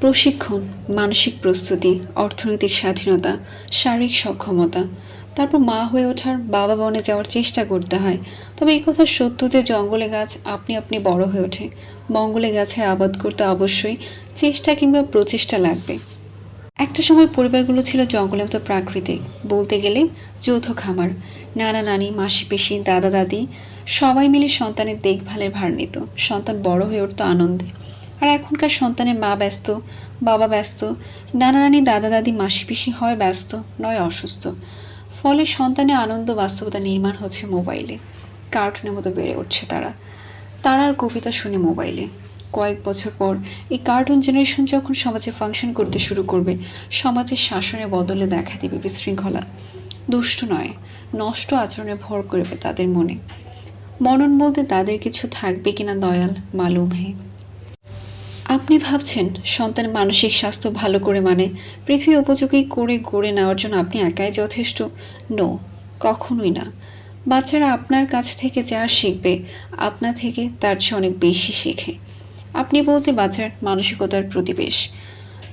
প্রশিক্ষণ, মানসিক প্রস্তুতি, অর্থনৈতিক স্বাধীনতা, শারীরিক সক্ষমতা, তারপর মা হয়ে ওঠার বাবা বনে যাওয়ার চেষ্টা করতে হয়। তবে এই কথা সত্য যে জঙ্গলে গাছ আপনি আপনি বড় হয়ে ওঠে। মঙ্গলে গাছের আবাদ করতে অবশ্যই চেষ্টা কিংবা প্রচেষ্টা লাগবে। একটা সময় পরিবারগুলো ছিল জঙ্গলের মতো প্রাকৃতিক। বলতে গেলে যৌথ খামার। নানা নানি, মাসি পিসি, দাদা দাদি সবাই মিলে সন্তানের দেখভালের ভার নিত। সন্তান বড় হয়ে উঠতো আনন্দে। আর এখনকার সন্তানের মা ব্যস্ত, বাবা ব্যস্ত, নানা নানি দাদা দাদি মাসি পিসি হয় ব্যস্ত, নয় অসুস্থ। ফলে সন্তানের আনন্দ বাস্তবতা নির্মাণ হচ্ছে মোবাইলে। কার্টুনের মতো বেড়ে উঠছে তারা। তারার কবিতা শুনে মোবাইলে। কয়েক বছর পর এই কার্টুন জেনারেশন যখন সমাজে ফাংশন করতে শুরু করবে, সমাজের শাসনে বদলে দেখা দেবে বিশৃঙ্খলা। দুষ্ট নয়, নষ্ট আচরণে ভর করবে তাদের মনে। মনন বলতে তাদের কিছু থাকবে কিনা দয়াল, মালুম হে। আপনি ভাবছেন, সন্তান মানসিক স্বাস্থ্য ভালো করে মানে পৃথিবী উপযোগী করে গড়ে নেওয়ার জন্য আপনি একাই যথেষ্ট? নো, কখনোই না। বাচ্চারা আপনার কাছ থেকে যা শিখবে, আপনা থেকে তার চেয়ে অনেক বেশি শেখে। আপনি বলতে বাচ্চার মানসিকতার প্রতিবেশ।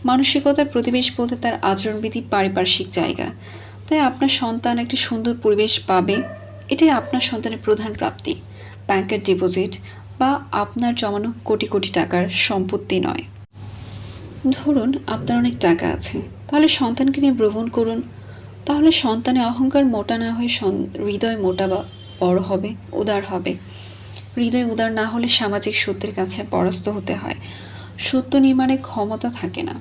মানসিকতার প্রতিবেশ বলতে তার আচরণবিধি, পারিপার্শ্বিক জায়গা। তাই আপনার সন্তান একটি সুন্দর পরিবেশ পাবে, এটাই আপনার সন্তানের প্রধান প্রাপ্তি। ব্যাংকের ডিপোজিট বা আপনার জমানো কোটি কোটি টাকার সম্পত্তি নয়। ধরুন আপনার অনেক টাকা আছে, তাহলে সন্তানকে নিয়ে ভ্রমণ করুন। তাহলে সন্তানের অহংকার মোটা না হয়ে হৃদয় মোটা বা বড় হবে, উদার হবে। হৃদয় উদার না হলে সামাজিক সত্যের কাছে পরাস্ত হতে হয়। সত্য নির্মাণের ক্ষমতা থাকে না।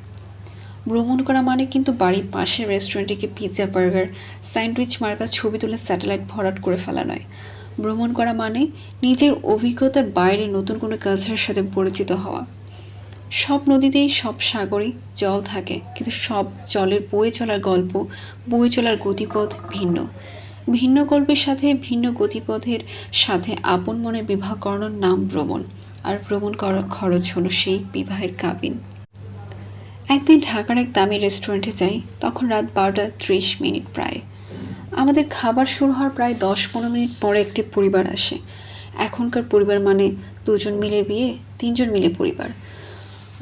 ভ্রমণ করা মানে কিন্তু বাড়ির পাশের রেস্টুরেন্টে গিয়ে পিৎজা বার্গার স্যান্ডউইচ মার্কা ছবি তুলে স্যাটেলাইট ভরাট করে ফেলা নয়। ভ্রমণ করা মানে নিজের অভিজ্ঞতার বাইরে নতুন কোনো কালচারের সাথে পরিচিত হওয়া। সব নদীতেই সব সাগরেই জল থাকে, কিন্তু সব জলের বয়ে চলার গল্প, বয়ে চলার গতিপথ ভিন্ন। ভিন্ন গল্পের সাথে ভিন্ন গতিপথের সাথে আপন মনের বিবাহ করানোর নাম ভ্রমণ, আর ভ্রমণ করার খরচ হলো সেই বিবাহের কাবিন একদিন ঢাকার এক দামি রেস্টুরেন্টে যাই, তখন রাত বারোটা ত্রিশ মিনিট প্রায়। আমাদের খাবার শুরু হওয়ার প্রায় দশ পনেরো মিনিট পরে একটি পরিবার আসে। এখনকার পরিবার মানে দুজন মিলে বিয়ে, তিনজন মিলে পরিবার।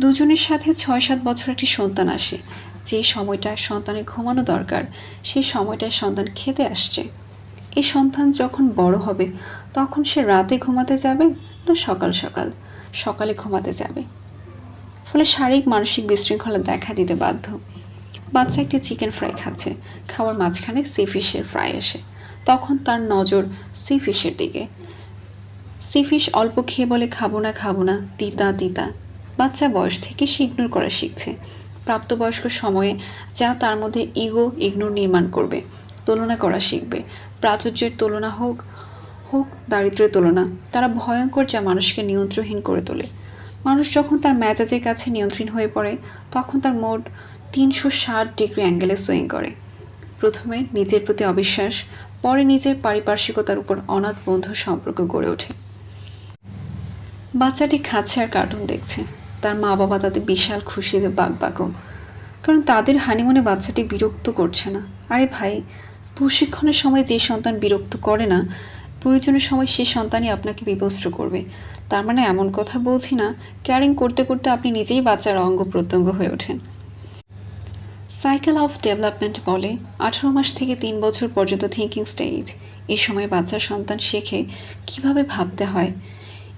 দুজনের সাথে ছয় সাত বছর একটি সন্তান আসে। যে সময়টা সন্তানের ঘুমানো দরকার সেই সময়টায় সন্তান খেতে আসছে। এই সন্তান যখন বড় হবে, তখন সে রাতে ঘুমাতে যাবে না সকাল সকাল? সকালে ঘুমাতে যাবে। ফলে শারীরিক, মানসিক বিশৃঙ্খলা দেখা দিতে বাধ্য। বাচ্চা একটি চিকেন ফ্রাই খাচ্ছে। খাওয়ার মাঝখানে সি ফিশের ফ্রাই আসে। তখন তার নজর সি ফিশের দিকে। সি ফিশ অল্প খেয়ে বলে, খাব না খাব না, তিতা তিতা। বাচ্চা বয়স থেকে সে ইগনোর করা শিখছে। প্রাপ্তবয়স্ক সময়ে যা তার মধ্যে ইগো ইগনোর নির্মাণ করবে, তুলনা করা শিখবে। প্রাচুর্যের তুলনা হোক হোক দারিদ্র্যের তুলনা, তারা ভয়ঙ্কর যা মানুষকে নিয়ন্ত্রণহীন করে তোলে। মানুষ যখন তার মেজাজের কাছে নিয়ন্ত্রণ হয়ে পড়ে, তখন তার মোট তিনশো ষাট ডিগ্রি অ্যাঙ্গেলে সুইং করে। প্রথমে নিজের প্রতি অবিশ্বাস, পরে নিজের পারিপার্শ্বিকতার উপর অনাথ বন্ধু সম্পর্ক গড়ে ওঠে। বাচ্চাটি খাচ্ছে আর কার্টুন দেখছে। তার মা বাবা তাদের বিশাল খুশিতে বাগবাগো কারণ তাদের হানিমুনে বাচ্চাটি বিরক্ত করছে না। আরে ভাই, প্রশিক্ষণের সময় যে সন্তান বিরক্ত করে না প্রয়োজনের সময় সে সন্তানই আপনাকে বিবস্ত্র করবে। তার মানে এমন কথা বলছি না ক্যারিং করতে করতে আপনি নিজেই বাচ্চার অঙ্গ প্রত্যঙ্গ হয়ে ওঠেন। সাইকেল অফ ডেভেলপমেন্ট বলে, আঠারো মাস থেকে তিন বছর পর্যন্ত থিঙ্কিং স্টেজ এই সময় বাচ্চার সন্তান শেখে, কীভাবে ভাবতে হয়?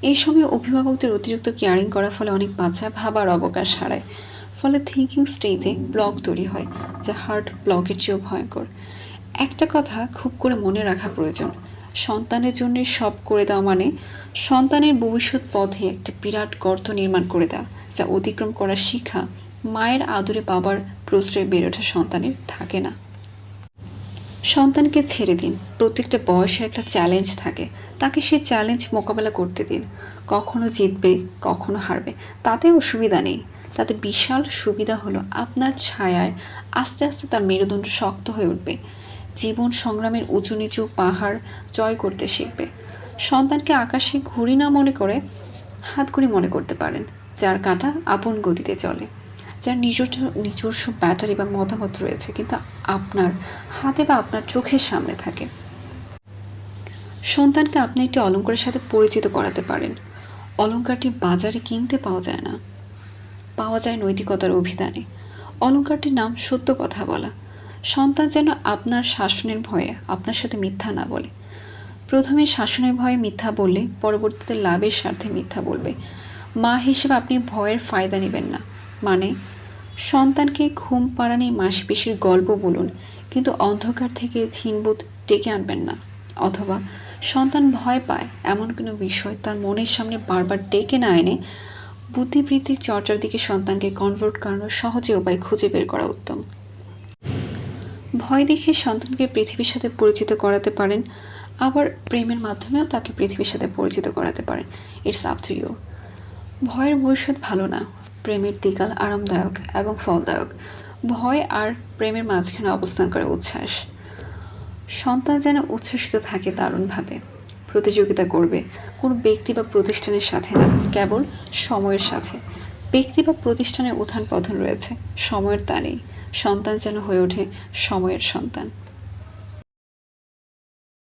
এই সময় অভিভাবকদের অতিরিক্ত কেয়ারিং করার ফলে অনেক বাচ্চা ভাবার অবকাশ হারায়। ফলে থিঙ্কিং স্টেজে ব্লক তৈরি হয়, যা হার্ট ব্লকের চেয়েও ভয়ঙ্কর। একটা কথা খুব করে মনে রাখা প্রয়োজন সন্তানের জন্য সব করে দেওয়া মানে সন্তানের ভবিষ্যৎ পথে একটা বিরাট গর্ত নির্মাণ করে দেওয়া, যা অতিক্রম করার শিক্ষা মায়ের আদরে বাবার প্রশ্রয়ে বেড়ে ওঠা সন্তানের থাকে না। সন্তানকে ছেড়ে দিন। প্রত্যেকটা বয়সের একটা চ্যালেঞ্জ থাকে। তাকে সেই চ্যালেঞ্জ মোকাবেলা করতে দিন। কখনো জিতবে, কখনো হারবে। তাতে অসুবিধা নেই। তাতে বিশাল সুবিধা হলো আপনার ছায়ায় আস্তে আস্তে তার মেরুদণ্ড শক্ত হয়ে উঠবে। জীবন সংগ্রামের উঁচু নিচু পাহাড় জয় করতে শিখবে। সন্তানকে আকাশে ঘুড়ি না মনে করে হাতঘড়ি মনে করতে পারেন, যার কাঁটা আপন গতিতে চলে, যার নিজস্ব নিজস্ব ব্যাটারি বা মতামত রয়েছে, কিন্তু আপনার হাতে বা আপনার চোখের সামনে থাকে। সন্তানকে আপনি একটি অলঙ্কারের সাথে পরিচিত করাতে পারেন। অলঙ্কারটি বাজারে কিনতে পাওয়া যায় না। পাওয়া যায় নৈতিকতার অভিধানে। অলঙ্কারটির নাম সত্য কথা বলা। সন্তান যেন আপনার শাসনের ভয়ে, আপনার সাথে মিথ্যা না বলে। প্রথমে শাসনের ভয়ে মিথ্যা বললে, পরবর্তীতে লাভের স্বার্থে মিথ্যা বলবে। মা হিসেবে আপনি ভয়ের ফায়দা নেবেন না। মানে সন্তানকে ঘুম পাড়ানি মাসপেশির গল্প বলুন, কিন্তু অন্ধকার থেকে ঝিনবোধ ডেকে আনবেন না। অথবা, সন্তান ভয় পায়, এমন কোনো বিষয় তার মনের সামনে বারবার ডেকে না এনে বুদ্ধিবৃত্তির চর্চার দিকে সন্তানকে কনভার্ট করানোর সহজে উপায় খুঁজে বের করা উত্তম। ভয় দেখে সন্তানকে পৃথিবীর সাথে পরিচিত করাতে পারেন, আবার প্রেমের মাধ্যমেও তাকে পৃথিবীর সাথে পরিচিত করাতে পারেন। ইটস আপ টু ইউ ভয়ের ভবিষ্যৎ ভালো না, প্রেমের দিকাল আরামদায়ক এবং ফলদায়ক। ভয় আর প্রেমের মাঝখানে অবস্থান করে উচ্ছ্বাস। সন্তান যেন উচ্ছ্বসিত থাকে দারুণভাবে, প্রতিযোগিতা করবে। কোনো ব্যক্তি বা প্রতিষ্ঠানের সাথে না, কেবল সময়ের সাথে। ব্যক্তি বা প্রতিষ্ঠানের উত্থান পতন রয়েছে, সময়ের তা নেই সন্তান যেন হয়ে ওঠে সময়ের সন্তান।